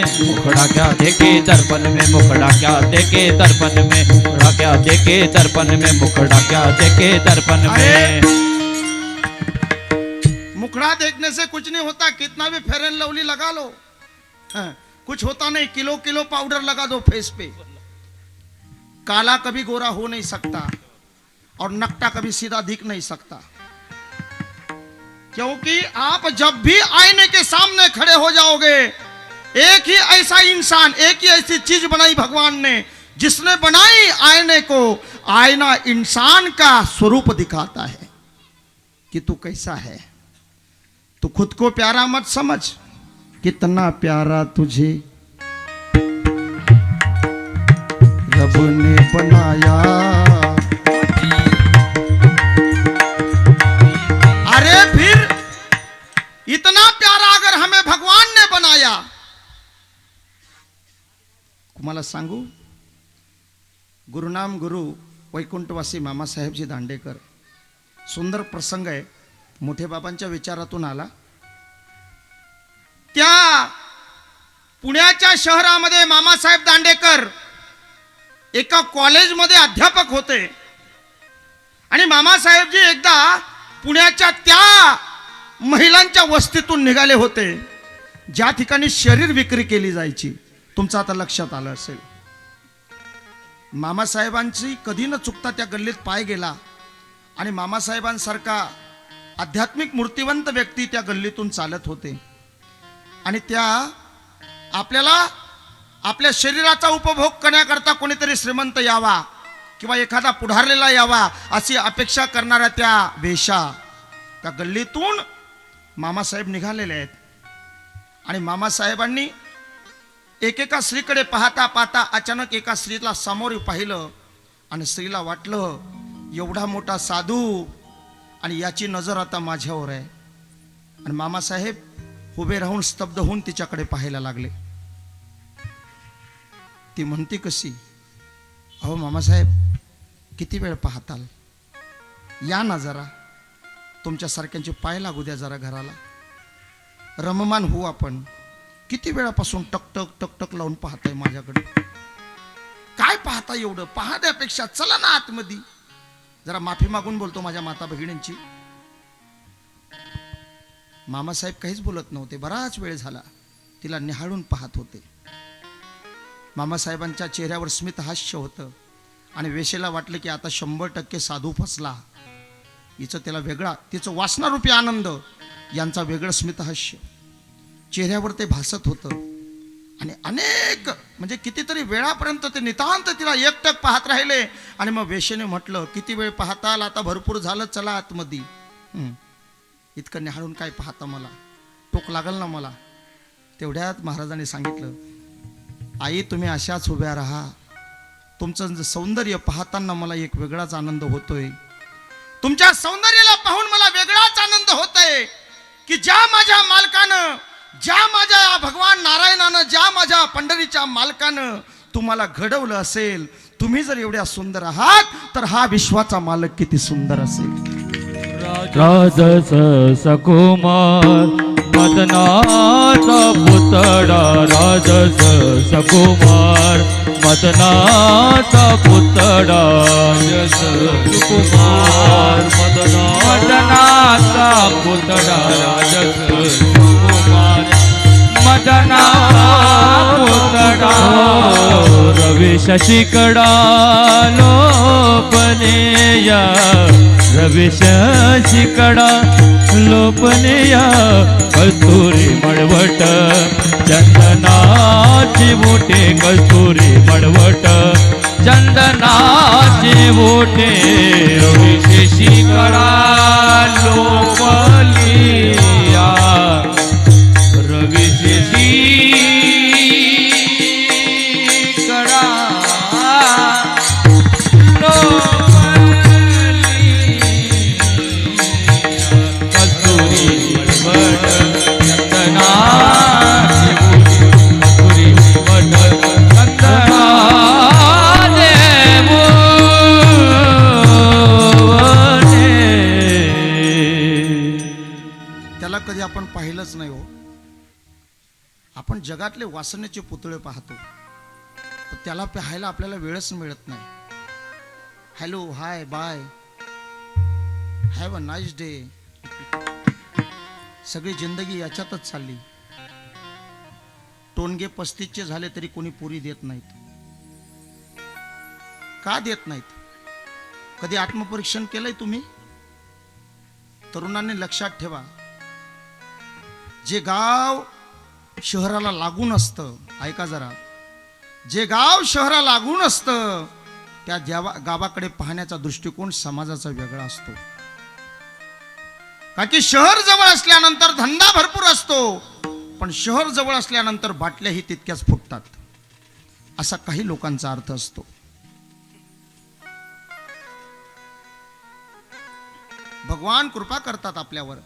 मुखड़ा क्या देखे दर्पण में मुखड़ा क्या देखे दर्पण में मुखड़ा क्या देखे दर्पण में मुखड़ा क्या देखे दर्पण में। मुखड़ा देखने से कुछ नहीं होता कितना भी एंड लवली लगा लो। हाँ, कुछ होता नहीं किलो किलो पाउडर लगा दो फेस पे। काला कभी गोरा हो नहीं सकता और नकटा कभी सीधा दिख नहीं सकता। क्योंकि आप जब भी आईने के सामने खड़े हो जाओगे एक ही ऐसा इंसान, एक ही ऐसी चीज़ बनाई भगवान ने, जिसने बनाई आईने को। आयना इंसान का स्वरूप दिखाता है कि तू कैसा है। तू खुद को प्यारा मत समझ, कितना प्यारा तुझे। रब ने बनाया। अरे फिर, इतना प्यारा अगर हमें भगवान ने बनाया तुम्हाला सांगू? गुरुनाम गुरु वैकुंठवासी मामासाहेबजी दांडेकर. सुंदर प्रसंग आहे. मोठे बाबांच्या विचारातून आला. त्या पुण्याच्या शहरामध्ये मामासाहेब दांडेकर एका कॉलेजमध्ये अध्यापक होते. आणि मामासाहेबजी एकदा पुण्याच्या त्या महिलांच्या वस्तीतून निघाले होते. ज्या ठिकाणी शरीर विक्री केली जायची. तुमचं आता लक्षात आलं असेल. मामासाहेबांची कधी न चुकता त्या गल्लीत पाय गेला आणि मामासाहेबांसारखा आध्यात्मिक मूर्तिवंत व्यक्ती त्या गल्लीतून चालत होते. आणि त्या आपल्याला आपल्या शरीराचा उपभोग करण्याकरता कोणीतरी श्रीमंत यावा किंवा एखादा पुढारलेला यावा अशी अपेक्षा करणाऱ्या त्या वेशा त्या गल्लीतून मामासाहेब निघालेले आहेत. आणि मामासाहेबांनी एकेका स्त्रीकडे पाहता पाहता अचानक एका स्त्रीला समोर पाहिलं आणि स्त्रीला वाटलं एवढा मोठा साधू आणि याची नजर आता माझ्यावर आहे. आणि मामासाहेब उभे राहून स्तब्ध होऊन तिच्याकडे पाहायला लागले. ती म्हणते कशी? अहो मामासाहेब किती वेळ पाहताल? या ना जरा. तुमच्यासारख्यांचे पाय लागू द्या जरा घराला. रममान होऊ आपण. किती वेळापासून टकटक टकटक लावून पाहताय माझ्याकडे? काय पाहता एवढं? पाहण्यापेक्षा चला ना आतमध्ये. जरा माफी मागून बोलतो माझ्या माता भगिनींची. मामासाहेब काहीच बोलत नव्हते. बराच वेळ झाला. तिला निहाळून पाहत होते. मामासाहेबांच्या चेहऱ्यावर स्मित हास्य होतं आणि वेशेला वाटलं की आता शंभर टक्के साधू फसला. हिचं त्याला वेगळा तिचं वासनारूपी आनंद यांचा वेगळं स्मितहास्य चेहऱ्यावर ते भासत होतं. आणि अनेक म्हणजे कितीतरी वेळापर्यंत ते नितांत तिला एकटक पाहत राहिले. आणि मग वेशेने म्हटलं किती वेळ पाहताल? आता भरपूर झालं चला आतमध्ये. इतकं निहाळून काय पाहता मला? टोक लागल ना मला? तेवढ्यात महाराजांनी सांगितलं आई तुम्ही अशाच उभ्या राहा. तुमचं सौंदर्य पाहताना मला एक वेगळाच आनंद होतोय. तुमच्या सौंदर्याला पाहून मला वेगळाच आनंद होत आहे की ज्या माझ्या मालकानं ज्या माझ्या भगवान नारायणानं ज्या माझ्या पंढरीच्या मालकानं तुम्हाला घडवलं असेल तुम्ही जर एवढ्या सुंदर आहात तर हा विश्वाचा मालक किती सुंदर असेल. राजस सकुमार मदनाचा पुतळा राजस सकुमार मदनाचा पुतळा. राजस सुकुमार मदना मदनाचा पुतळा राजस पुतडा पुतडा रवी शशिकडा लोपनेया रवी शशिकडा लोपनेया कस्तुरी मळवट चंदनाची मोठे कस्तुरी मळवट चंदनाची मोठे रवी शशिकडा नाही हो. आपण जगातले वासनेचे पुतळे पाहतो. पण त्याला पाहायला आपल्याला वेळच मिळत नाही. Hello hi bye have a nice day सगळी जिंदगी याच्यातच चालली. टोनगे पस्तीसचे झाले तरी कोणी पुरी देत नाहीत. का देत नाहीत? कधी आत्मपरीक्षण केलंय तुम्ही? तरुणांनी लक्षात ठेवा. जे गाव शहराला लागून असतं ऐका जरा. जे गाव शहराला लागून असतं त्या देवा गावाकडे पाहण्याचा दृष्टिकोन समाजाचा वेगळा असतो. का की शहर जवळ असल्यानंतर धंदा भरपूर असतो पण शहर जवळ असल्यानंतर बाटल्याही तितक्याच फुटतात. असा काही लोकांचा अर्थ असतो. भगवान कृपा करतात आपल्यावर.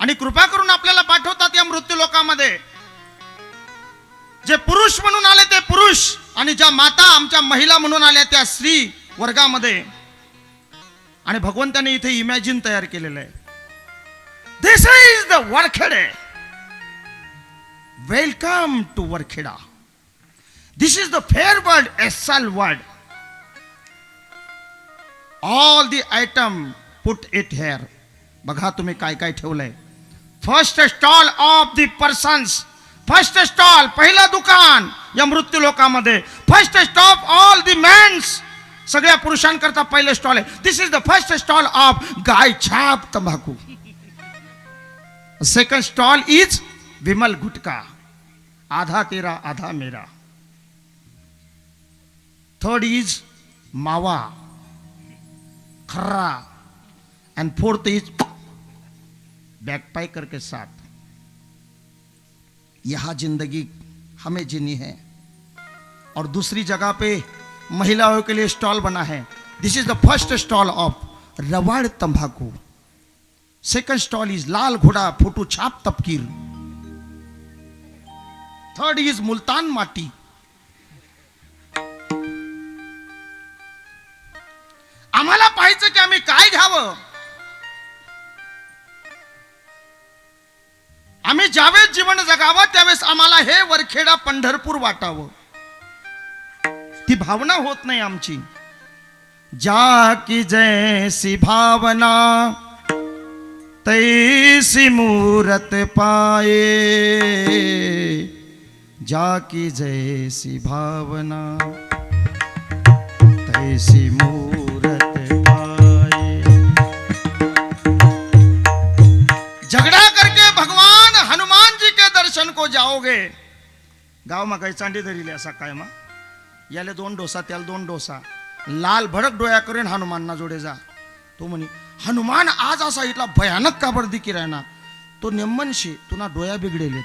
आणि कृपा करून आपल्याला पाठवतात या मृत्यू लोकांमध्ये. जे पुरुष म्हणून आले ते पुरुष आणि ज्या माता आमच्या महिला म्हणून आल्या त्या स्त्री वर्गामध्ये. आणि भगवंताने इथे इमॅजिन तयार केलेलं आहे. This is the Varkhede. Welcome to Varkheda. This is the fair world acyl world all the item put it here बघा तुम्ही काय काय ठेवलंय. First stall of the persons first stall पहिलं दुकान, या मृत्यू लोकांमध्ये. First stop all the men's सगळ्या पुरुषांकरता पहिलं स्टॉल आहे. This is the first stall of गाय छाप तंबाखू. Second stall is Vimal gutka. आधा तेरा, आधा मेरा. थर्ड इज़ मावा. खर्रा. एंड फोर्थ इज़ बैकपाइकर के साथ यह ज़िंदगी हमें जीनी है और दूसरी जगह पे महिलाओं के लिए स्टॉल बना है। This is the first stall of रवाड़ तंबाकू। सेकंड स्टॉल इज़ लाल घोड़ा, फ़ोटो छाप तपकीर। थर्ड इज़ मुल्तान माटी। आम्हाला पाहायचं की काय घ्यावं? आम्ही ज्यावेळेस जीवन जगावं त्यावेळेस आम्हाला हे वरखेडा पंढरपूर वाटावं. ती भावना होत नाही आमची. जा की जैसी भावना तैसी मूरत पाये. जा की जैसी भावना तैसी मूरत पाये. झगड़ा दर्शन को जाओगे? गाव मा काही चांडी धरिले असा काय मा? याले दोन डोसा त्याला दोन डोसा. लाल भडक डोळ्या करून हनुमानना जोडे जा. तो म्हणे हनुमान आज असा इथला भयानक काबर्दी किरायना तो नेमनशी तुना डोया बिघडेलेत.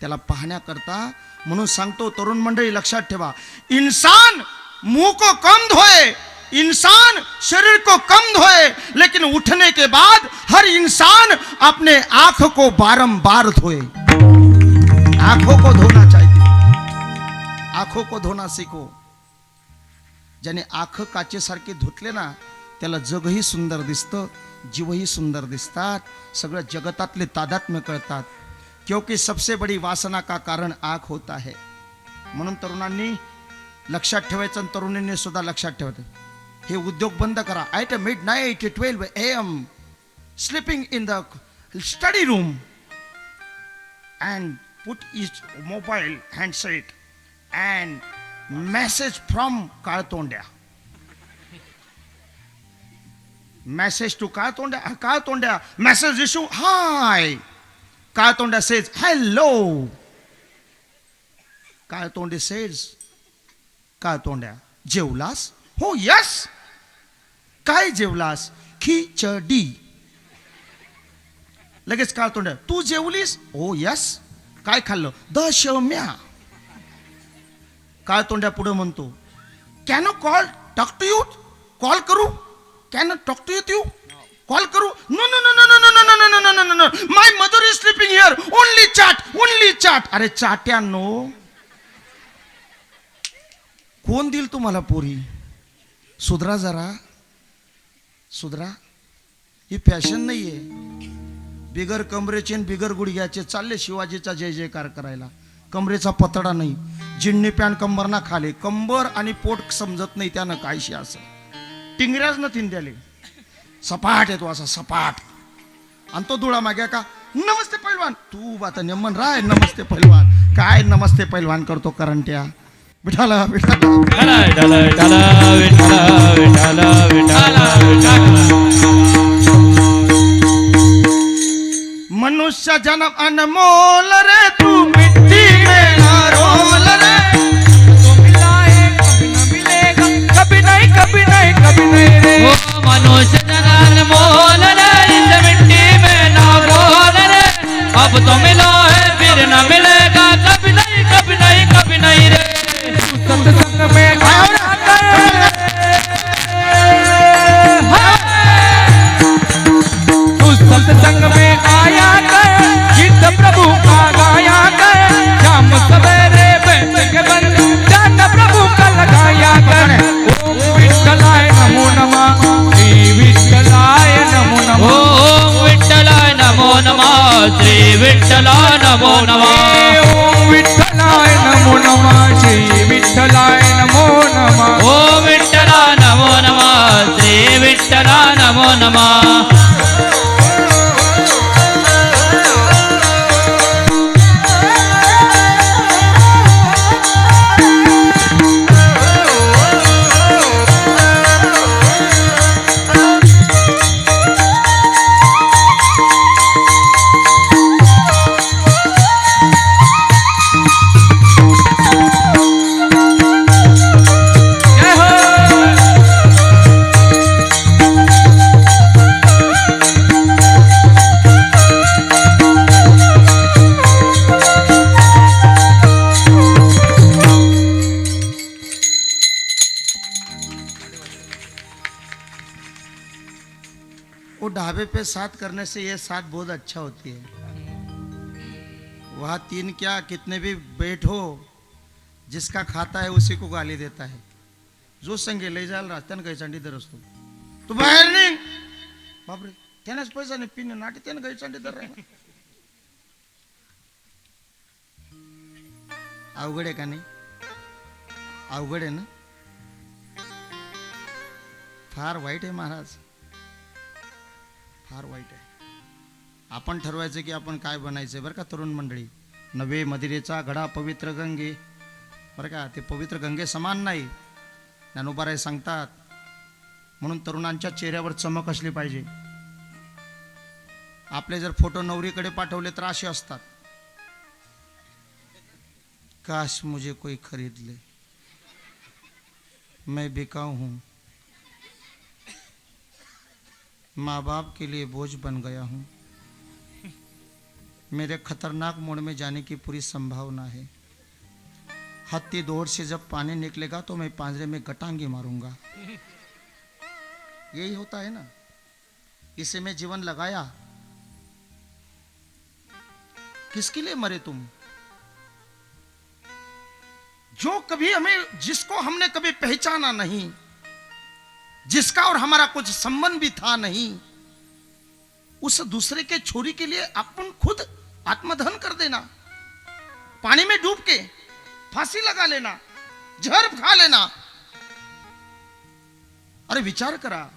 त्याला पाहण्याकरता म्हणून सांगतो तरुण मंडळी लक्षात ठेवा. इंसान मुंह को कम धोए इंसान शरीर को कम धोए लेकिन उठने के बाद हर इंसान अपने आंख को बारंबार धोए। आंखों को धोना चाहिए। आंखों को धोना सीखो। ज्याने आंख काचेसारखे धुतले ना त्याला जगही सुंदर दिसतं जीवही सुंदर दिसतात सगळं जगतातले तादात्म्य कळतात क्योंकि सबसे बड़ी वासना का कारण आंख होता है। म्हणून तरुणांनी लक्षात ठेवायचं तरुणींनी सुद्धा लक्षात ठेवायचं हे उद्योग बंद करा. At a midnight twelve A M sleeping in the study room and put is mobile handset and message from काळतोंड्या message to काळतोंड्या काळतोंड्या मॅसेज इशू हाय काळतोंड्या सेज हॅलो काळतोंडे सेज काळतोंड्या जेवलास हो यस काय जेवलास खिचडी लगेच काळ तोंड तू जेवलीस हो यस काय खाल्लं दशम्या काळ तोंड्या पुढे म्हणतो can call talk to you call करू can talk to you call करू no no no no no no no no no no no no my mother is sleeping here only chat only chat अरे चाट्यानो कोण देईल तुम्हाला पोरी सुधरा जरा. सुधरा. ही फॅशन नाहीये. बिगर कमरेचे आणि बिगर गुडघ्याचे चालले शिवाजीचा जय जयकार करायला. कमरेचा पतडा नाही. जिन्नी पॅन कंबर ना खाले. कंबर आणि पोट समजत नाही त्यानं कायशी असं. टिंगऱ्याच न तिंद्याले सपाट येतो असा सपाट. आणि तो धुळा मागे का नमस्ते पैलवान. तू आता नेमन राय नमस्ते पैलवान. काय नमस्ते पैलवान करतो करंट्या? विठाला विठाला. विठ्ठल विठ्ठल विठ्ठल विठ्ठल विठ्ठल विठ्ठल मनुष्य जन्म अनमोल रे तू मिट्टी में ना रोल रे. तू मिलाए कभी न मिलेगा कभी नहीं कभी नहीं कभी नहीं रे ओ मनुष्य जनान अनमोल रे इस मिट्टी में ना रोल रे. अब तो मिला सत्संग में वो ढाबे पे साथ करने से ये साथ बहुत अच्छा होती है। वहाँ तीन क्या कितने भी बैठो हो, जिसका खाता है उसी को गाली देता है। जो संगे ले जाल रस्त्यानं गैचांडी दर असतो तू। बाहेर निघ बापरे त्यानेच पैसा नाही पिणे नाटी त्यानं गैचांडी दर अवघड आहे का नाही। अवघड आहे ना। फार वाईट आहे महाराज। फार वाईट आहे. आपण ठरवायचं की आपण काय बनायचं बरं का तरुण मंडळी? नवे मदिरेचा घडा पवित्र गंगे. बरं का ते पवित्र गंगे समान नाही. ज्ञानोबाराय सांगतात म्हणून तरुणांच्या चेहऱ्यावर चमक असली पाहिजे. आपले जर फोटो नवरीकडे पाठवले तर असे असतात. काश मुझे कोई खरीद ले. मैं बिकाऊ हूं. माँ बाप के लिए बोझ बन गया हूँ। मेरे खतरनाक मोड़ में जाने की पूरी संभावना है। हत्ती दौड़ से जब पानी निकलेगा तो मैं पांजरे में गटांगी मारूँगा। यही होता है ना? इसे में जीवन लगाया। किसके लिए मरे तुम? जो कभी हमें, जिसको हमने कभी पहचाना नहीं जिसका और हमारा कुछ संबंध भी था नहीं, उस दूसरे के छोरी के लिए अपन खुद आत्मदहन कर देना। पानी में डूब के फांसी लगा लेना, जहर खा लेना। अरे विचार करा,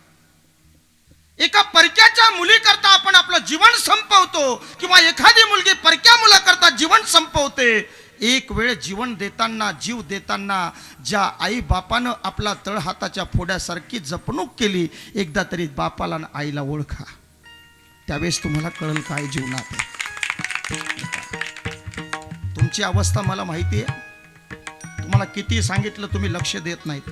एका परक्याच्या मुलीकरता आपण आपलं जीवन संपवतो, किंवा एखादी मुलगी परक्या मुलाकरता जीवन संपवते एक वेळ जीवन देताना जीव देताना ज्या आई बापानं आपला तळहाताच्या फोड्यासारखी जपणूक केली एकदा तरी बापाला आणि आईला ओळखा. त्यावेळेस तुम्हाला कळल काय जीवनात तुमची अवस्था मला माहिती आहे. तुम्हाला किती सांगितलं तुम्ही लक्ष देत नाहीत.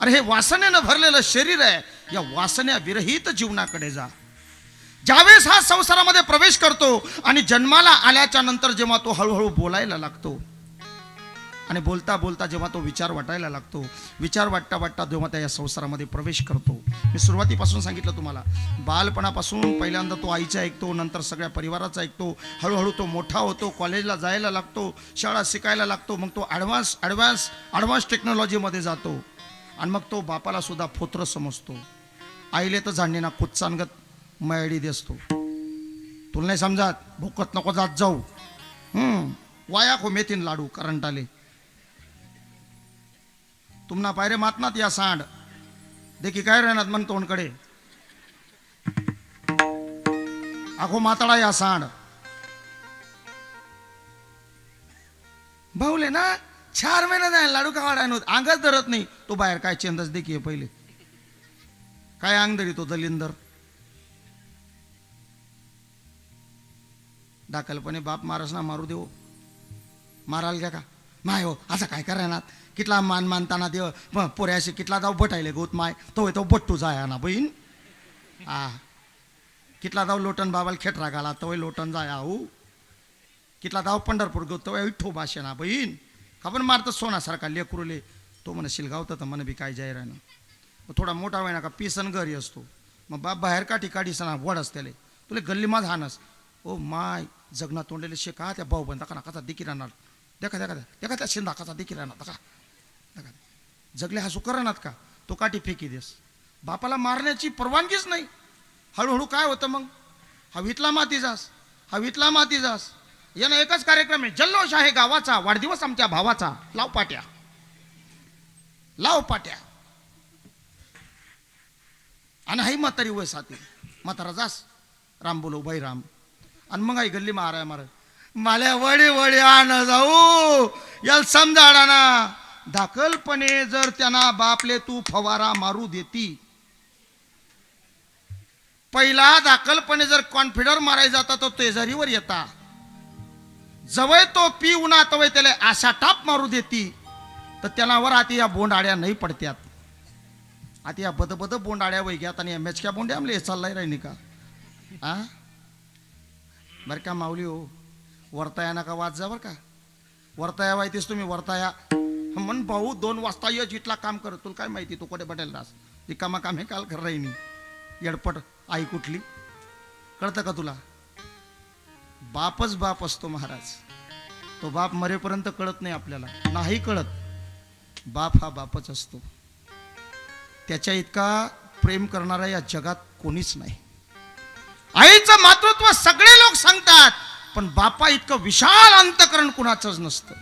अरे हे वासनेनं भरलेलं शरीर आहे. या वासन्या विरहित जीवनाकडे जा. ज्यावेळेस हा संसारामध्ये प्रवेश करतो आणि जन्माला आल्याच्यानंतर जेव्हा तो हळूहळू बोलायला लागतो आणि बोलता बोलता जेव्हा तो विचार वाटायला लागतो विचार वाटता वाटता जेव्हा त्या या संसारामध्ये प्रवेश करतो. मी सुरुवातीपासून सांगितलं तुम्हाला बालपणापासून पहिल्यांदा तो आईचा ऐकतो नंतर सगळ्या परिवाराचा ऐकतो हळूहळू तो मोठा होतो कॉलेजला जायला लागतो शाळा शिकायला लागतो मग तो ॲडव्हान्स ॲडव्हान्स ॲडव्हान्स टेक्नॉलॉजीमध्ये जातो. आणि मग तो बापाला सुद्धा फोत्र समजतो. आईले तर जाणणे ना कुच्चानगत मयडी असतो तुला नाही समजा भुकत नको जात जाऊ. हम्म. वाया खो मेथीन लाडू करंट आले तुमना पायरे मातनात या सांड. देखी काय राहणार मन तोंडकडे? आखो माताडा या सांड. भाऊले ना चार महिने जाय लाडू का अंगच धरत नाही. तो बाहेर काय चेंदच देखील पहिले. काय अंग धरी तो दलिंदर? दाखलपणे बाप मारस ना मारू देऊ. माराल घ्या का? माय हो असं काय करायनात कितला मान मानताना देव प- पोऱ्याशी कितला जाऊ बटायले गोत माय. तो तो बट्टू जाया ना बहीण. आ कितला जाऊ लोटन बाबाला खेटरा घाला तो लोटन जाया हो. कितला जाऊ पंढरपूर गो तो विठ्ठो भाषे ना बहीण. खबर मारतं सोनासारखा लेकरूले. तो म्हणे शिलगावतं तर मन बी काय जाहीर आहे ना. थोडा मोठा वेळा का पिसन घरी असतो. मग बाप बाहेर काठी काढी सणा वडस त्याले. तुला गल्ली माझ हानस ओ माय जगना तोंडलेले शे का त्या भाऊ बंदा का कसा दिकी राहणार? देखा देखा देखा. त्या शिंदा नाकाचा देखील राहणार? देखा. देखा. जगले हसू करणार का? तो काठी फेकी देस. बापाला मारण्याची परवानगीच नाही. हळूहळू काय होतं मग? हवीतला माती जास. हवीतला माती जास. यानं एकच कार्यक्रम आहे. जल्लोष आहे गावाचा. वाढदिवस आमच्या भावाचा. लाव पाट्या. लाव पाट्या. आणि हाई म्हातारी वय साथी. म्हातारा जास. राम बोलो भाई राम. आणि मग आई गल्ली माराय मार. माल्या वळी वडे आण जाऊ. याला समजाडा ना दाखलपणे जर त्यांना बापले तू फवारा मारू देती. पहिला दाखलपणे जर कॉन्फिडर माराय जाता तो तेजारीवर येता. जवळ तो पी उन्हा तवय त्याला आशा टाप मारू देती. तर त्याला वर आता या बोंडाड्या नाही पडत्यात. आता या बदबद बद बोंडाड्या वैग्यात आणि या मेचक्या बोंड्या आमले चाललाय राहिनी का? आ? बरं का माऊली हो. वरताया नका वाच जा बरं का. वरताया वायतेस तुम्ही वरताया. म्हण भाऊ दोन वाजता ये इथला काम कर. तुला काय माहिती तू कोठे पटेल रास रिकामा काम हे काल कर मी येडपट आई कुठली? कळतं का तुला? बापच बाप असतो महाराज. तो बाप मरेपर्यंत कळत नाही आपल्याला. नाही कळत. बाप हा बापच असतो. त्याच्या इतका प्रेम करणारा या जगात कोणीच नाही. आईचं मातृत्व सगळे लोक सांगतात पण बापा इतकं विशाल अंतकरण कुणाचंच नसतं.